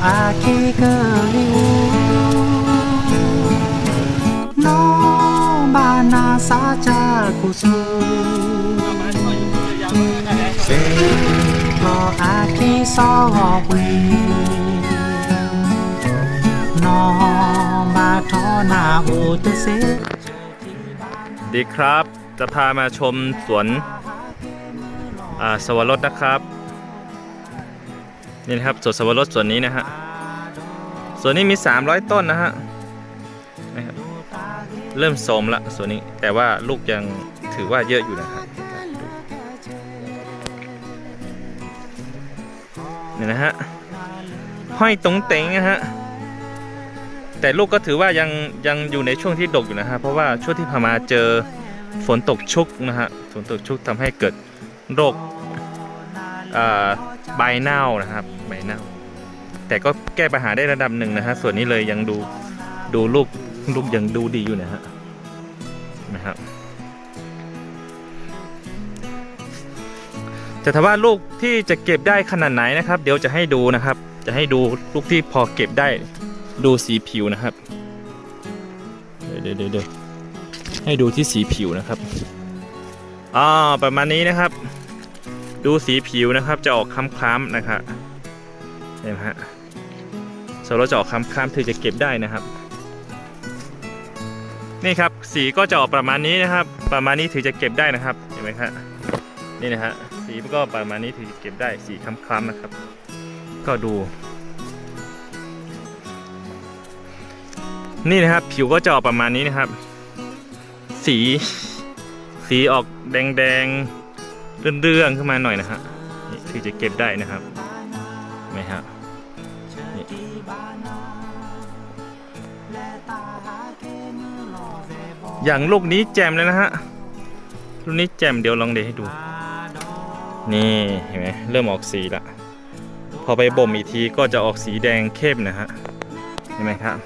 ke ke liu no ba na sa cha ku su se lo a ki so wi no ba tho na u te se ดีครับ จะพามาชมสวนอ่าสวรสนะครับ นี่นะครับสวนสวรสสวนนี้นะฮะส่วนนี้มี 300 ต้นนะฮะนะครับเริ่มโทรมละส่วนนี้แต่ว่าลูกยังถือว่าเยอะอยู่นะครับนี่นะฮะห้อยตรงเต็งนะฮะแต่ลูกก็ถือว่ายังยังอยู่ในช่วงที่ดกอยู่นะฮะเพราะว่าช่วงที่ผ่านมาเจอฝนตกชุกนะฮะฝนตกชุกทำให้เกิดโรคอ่า ใบเน่านะครับใบเน่า แต่ก็แก้ปัญหาได้ระดับหนึ่งนะฮะส่วนนี้เลยยังดูดูลูกลูกยังดูดีอยู่นะฮะนะครับจะถามว่าลูกที่จะเก็บได้ขนาดไหนนะครับ เดี๋ยวจะให้ดูนะครับ จะให้ดูลูกที่พอเก็บได้ดูสีผิวนะครับเดี๋ยวเดี๋ยวเดี๋ยวให้ดูที่สีผิวนะครับอ่าประมาณนี้นะครับ ดูสีผิวนะครับจะออกคล้ำๆนะครับเห็นไหมฮะสำหรับจะออกคล้ำๆถือจะเก็บได้นะครับ นี่ครับสีก็จะออกประมาณนี้นะครับ ประมาณนี้ถือจะเก็บได้นะครับเห็นไหมครับนี่นะฮะสีก็ประมาณนี้ถือจะเก็บได้สีคล้ำๆนะครับ ก็ดู นี่นะครับผิวก็จะออกประมาณนี้นะครับ สีสีออกแดงๆ เรื่องๆขึ้นมาหน่อยนะฮะนี่คือจะเก็บได้นะครับไหมครับนี่อย่างลูกนี้แจ่มเลยนะฮะลูกนี้แจ่มเดี๋ยวลองเดให้ดู นี่เห็นไหมเริ่มออกสีละพอไปบ่มอีกทีก็จะออกสีแดงเข้มนะฮะเห็นไหมครับ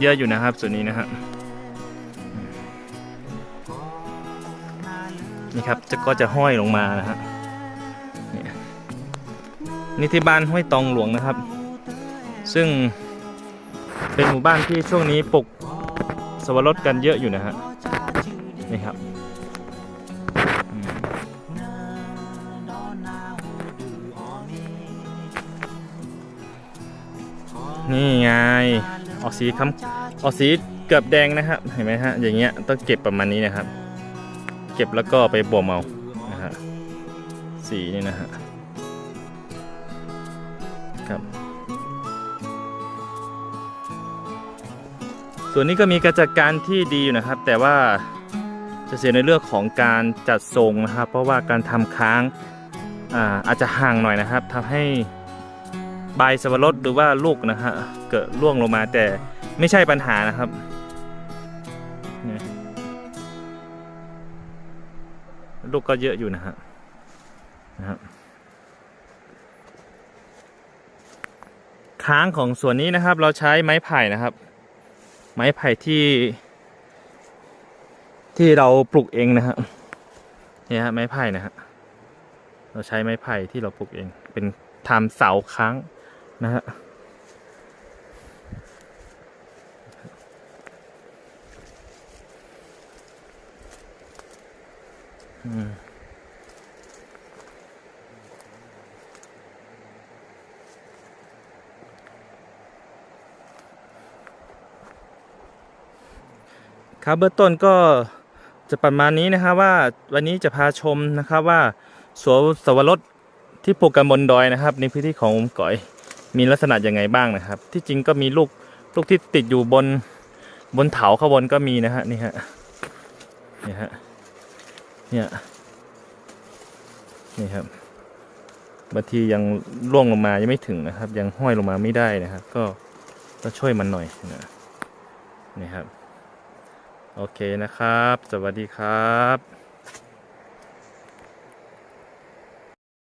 เยอะอยู่นะครับส่วนนี้นะครั นี่ครับจะก็จะห้อยลงมานะฮะนี่นี่ที่บ้านห้วยตองหลวงนะครับ ซึ่งเป็นหมู่บ้านที่ช่วงนี้ปลูกสวรสกันเยอะอยู่นะฮะนี่ครับนี่ไงออกสีคำออกสีเกือบแดงนะครับ เห็นไหมฮะอย่างเงี้ยต้องเก็บประมาณนี้นะครับ เก็บแล้วก็ไปบ่มเอานะฮะสีนี่นะฮะครับ ส่วนนี้ก็มีการจัดการที่ดีอยู่นะครับ แต่ว่าจะเสียในเรื่องของการจัดทรงนะครับ เพราะว่าการทำค้างอาอาจจะห่างหน่อยนะครับทำให้ใบสับปะรดหรือว่าลูกนะฮะเกิดร่วงลงมาแต่ไม่ใช่ปัญหานะครับ ลูกก็เยอะอยู่นะฮะนะครับค้างของส่วนนี้นะครับ เราใช้ไม้ไผ่นะครับ ไม้ไผ่ที่ ที่เราปลูกเองนะฮะนี่ฮะไม้ไผ่นะฮะเราใช้ไม้ไผ่ที่เราปลูกเอง เป็นทำเสาค้างนะฮะ ครับเบื้องต้นก็จะประมาณนี้นะครับว่าวันนี้จะพาชมนะครับว่าสวนสวรสที่ปลูกกันบนดอยนะครับ ในพื้นที่ของอมก๋อยมีลักษณะยังไงบ้างนะครับ ที่จริงก็มีลูกลูกที่ติดอยู่บนบนเถาข้างบนก็มีนะฮะนี่ฮะนี่ฮะ เนี่ยนี่ครับบางทียังร่วงลงมายังไม่ถึงนะครับ ยังห้อยลงมาไม่ได้นะครับ ก็ก็ช่วยมันหน่อยนะนี่ครับ โอเคนะครับ สวัสดีครับ